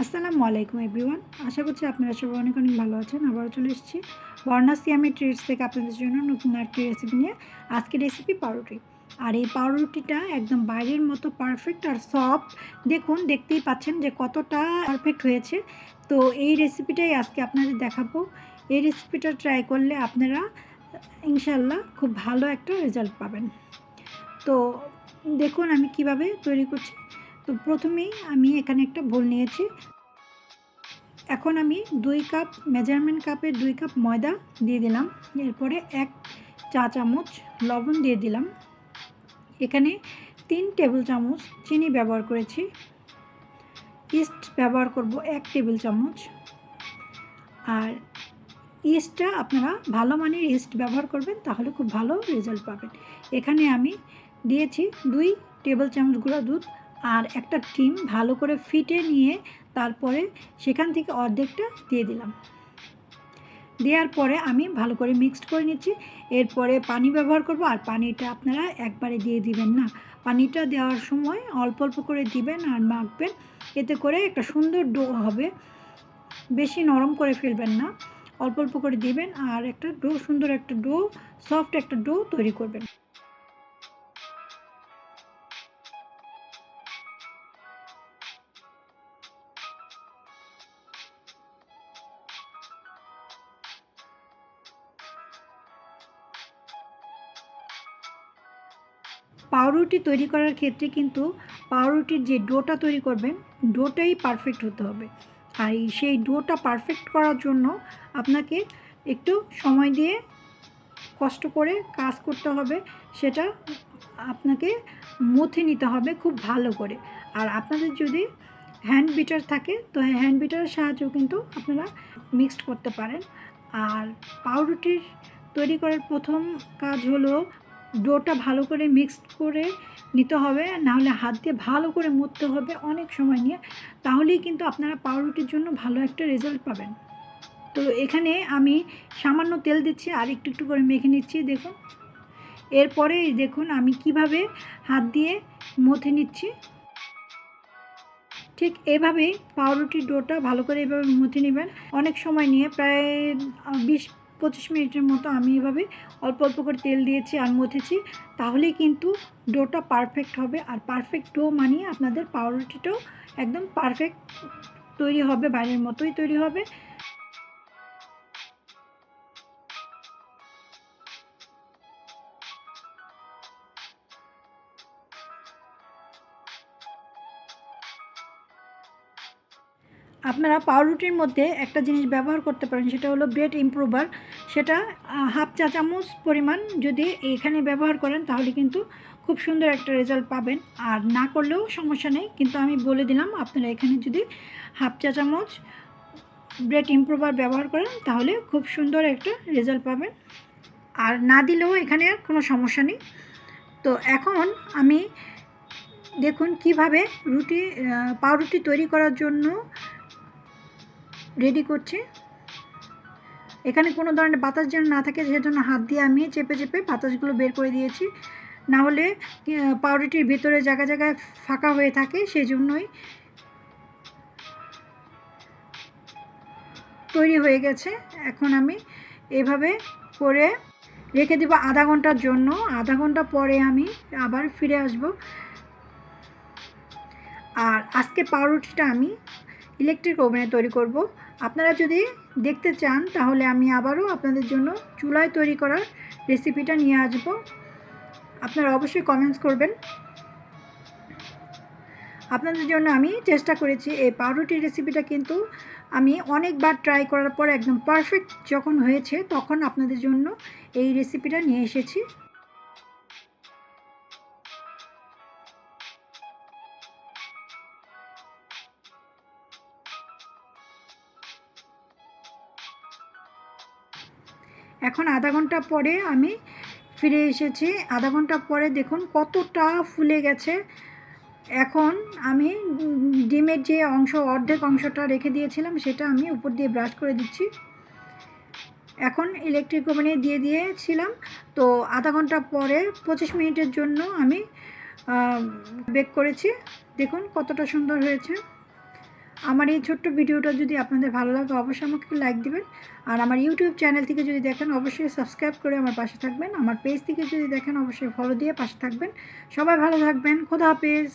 আসসালামু আলাইকুম, এভরিওয়ান। আশা করছি আপনারা সবাই অনেক অনেক ভালো আছেন। আবারও চলে এসেছি বর্ণা সিয়ামি ট্রিটস থেকে আপনাদের জন্য নতুন একটি রেসিপি নিয়ে। আজকে রেসিপি পাউরুটি। আর এই পাউরুটিটা একদম বাইরের মতো পারফেক্ট আর সফট দেখুন, দেখতেই পাচ্ছেন যে কতটা পারফেক্ট হয়েছে। তো এই রেসিপিটাই আজকে আপনাদের দেখাবো। এই রেসিপিটা ট্রাই করলে আপনারা ইনশাল্লাহ খুব ভালো একটা রেজাল্ট পাবেন। তো দেখুন আমি কীভাবে তৈরি করছি। তো প্রথমেই আমি এখানে একটা বোল নিয়েছি। এখন আমি দুই কাপ মেজারমেন্ট কাপের দুই কাপ ময়দা দিয়ে দিলাম। এরপরে এক চা চামচ লবণ দিয়ে দিলাম। এখানে তিন টেবিল চামচ চিনি ব্যবহার করেছি। ইস্ট ব্যবহার করব এক টেবিল চামচ। আর ইস্টটা আপনারা ভালো মানের ইস্ট ব্যবহার করবেন, তাহলে খুব ভালো রেজাল্ট পাবেন। এখানে আমি দিয়েছি দুই টেবিল চামচ গুঁড়া দুধ আর একটা ডিম ভালো করে ফিটে নিয়ে তারপরে সেখান থেকে অর্ধেকটা দিয়ে দিলাম। দেওয়ার পরে আমি ভালো করে মিক্সড করে নিচ্ছি। এরপরে পানি ব্যবহার করব আর পানিটা আপনারা একবারে দিয়ে দিবেন না। পানিটা দেওয়ার সময় অল্প অল্প করে দিবেন আর মাখবেন। এতে করে একটা সুন্দর ডো হবে। বেশি নরম করে ফেলবেন না। অল্প অল্প করে দিবেন আর একটা ডো, সুন্দর একটা ডো, সফট একটা ডো তৈরি করবেন। পাউরুটি তৈরি করার ক্ষেত্রে কিন্তু পাউরুটির যে ডোটা তৈরি করবেন, ডোটাই পারফেক্ট হতে হবে। আর সেই ডোটা পারফেক্ট করার জন্য আপনাকে একটু সময় দিয়ে কষ্ট করে কাজ করতে হবে, সেটা আপনাকে মথে নিতে হবে খুব ভালো করে। আর আপনাদের যদি হ্যান্ড বিটার থাকে, তো হ্যান্ড বিটারের সাহায্যেও কিন্তু আপনারা মিক্সড করতে পারেন। আর পাউরুটির তৈরি করার প্রথম কাজ হলো ডোটা ভালো করে মিক্সড করে নিতে হবে নাহলে হাত দিয়ে ভালো করে মুড়তে হবে অনেক সময় নিয়ে, তাহলেই কিন্তু আপনারা পাউরুটির জন্য ভালো একটা রেজাল্ট পাবেন। তো এখানে আমি সামান্য তেল দিচ্ছি, আর একটু একটু করে মেখে নিচ্ছি, দেখুন। এরপরে দেখুন আমি কীভাবে হাত দিয়ে মথে নিচ্ছি। ঠিক এভাবেই পাউরুটির ডোটা ভালো করে এভাবে মুথে নেবেন। অনেক সময় নিয়ে প্রায় বিশ পঁচিশ মিনিটের মতো আমি এভাবে অল্প অল্প করে তেল দিয়েছি আর মথেছি, তাহলেই কিন্তু ডোটা পারফেক্ট হবে। আর পারফেক্ট ডো মানিয়ে আপনাদের পাউরুটিটাও একদম পারফেক্ট তৈরি হবে, বাইরের মতোই তৈরি হবে। আপনারা পাউরুটির মধ্যে একটা জিনিস ব্যবহার করতে পারেন, সেটা হলো ব্রেড ইম্প্রুভার। সেটা হাফ চা চামচ পরিমাণ যদি এখানে ব্যবহার করেন, তাহলে কিন্তু খুব সুন্দর একটা রেজাল্ট পাবেন। আর না করলেও সমস্যা নেই, কিন্তু আমি বলে দিলাম, আপনারা এখানে যদি হাফ চা চামচ ব্রেড ইমপ্রুভার ব্যবহার করেন, তাহলে খুব সুন্দর একটা রেজাল্ট পাবেন। আর না দিলেও এখানে কোনো সমস্যা নেই। তো এখন আমি দেখুন কীভাবে রুটি পাউরুটি তৈরি করার জন্য রেডি করছি। এখানে কোনো ধরনের বাতাস যেন না থাকে, সেজন্য হাত দিয়ে আমি চেপে চেপে বাতাসগুলো বের করে দিয়েছি। না হলে পাউরুটির ভেতরে জায়গায় জায়গায় ফাঁকা হয়ে থাকে সেই জন্যই তৈরি হয়ে গেছে। এখন আমি এভাবে করে রেখে দেবো আধা ঘণ্টার জন্য। আধা ঘণ্টা পরে আমি আবার ফিরে আসব। আর আজকে পাউরুটিটা আমি ইলেকট্রিক ওভেনে তৈরি করব। আপনারা যদি দেখতে চান, তাহলে আমি আবারও আপনাদের জন্য চুলায় তৈরি করার রেসিপিটা নিয়ে আসব। আপনারা অবশ্যই কমেন্টস করবেন। আপনাদের জন্য আমি চেষ্টা করেছি এই পাউরুটির রেসিপিটা কিন্তু আমি অনেকবার ট্রাই করার পর একদম পারফেক্ট যখন হয়েছে, তখন আপনাদের জন্য এই রেসিপিটা নিয়ে এসেছি। এখন আধা ঘণ্টা পরে আমি ফিরে এসেছি। আধা ঘণ্টা পরে দেখুন কতটা ফুলে গেছে। এখন আমি ডিমের যে অংশ, অর্ধেক অংশটা রেখে দিয়েছিলাম, সেটা আমি উপর দিয়ে ব্রাশ করে দিচ্ছি। এখন ইলেকট্রিক ওভেনে দিয়ে দিয়েছিলাম। তো আধা ঘণ্টা পরে পঁচিশ মিনিটের জন্য আমি বেক করেছি। দেখুন কতটা সুন্দর হয়েছে। আমার এই ছোট্ট ভিডিওটা যদি আপনাদের ভালো লাগে, অবশ্যই আমাকে লাইক দেবেন। আর আমার ইউটিউব চ্যানেল থেকে যদি দেখেন, অবশ্যই সাবস্ক্রাইব করে আমার পাশে থাকবেন। আমার পেজ থেকে যদি দেখেন, অবশ্যই ফলো দিয়ে পাশে থাকবেন। সবাই ভালো থাকবেন। খোদা হাফেজ।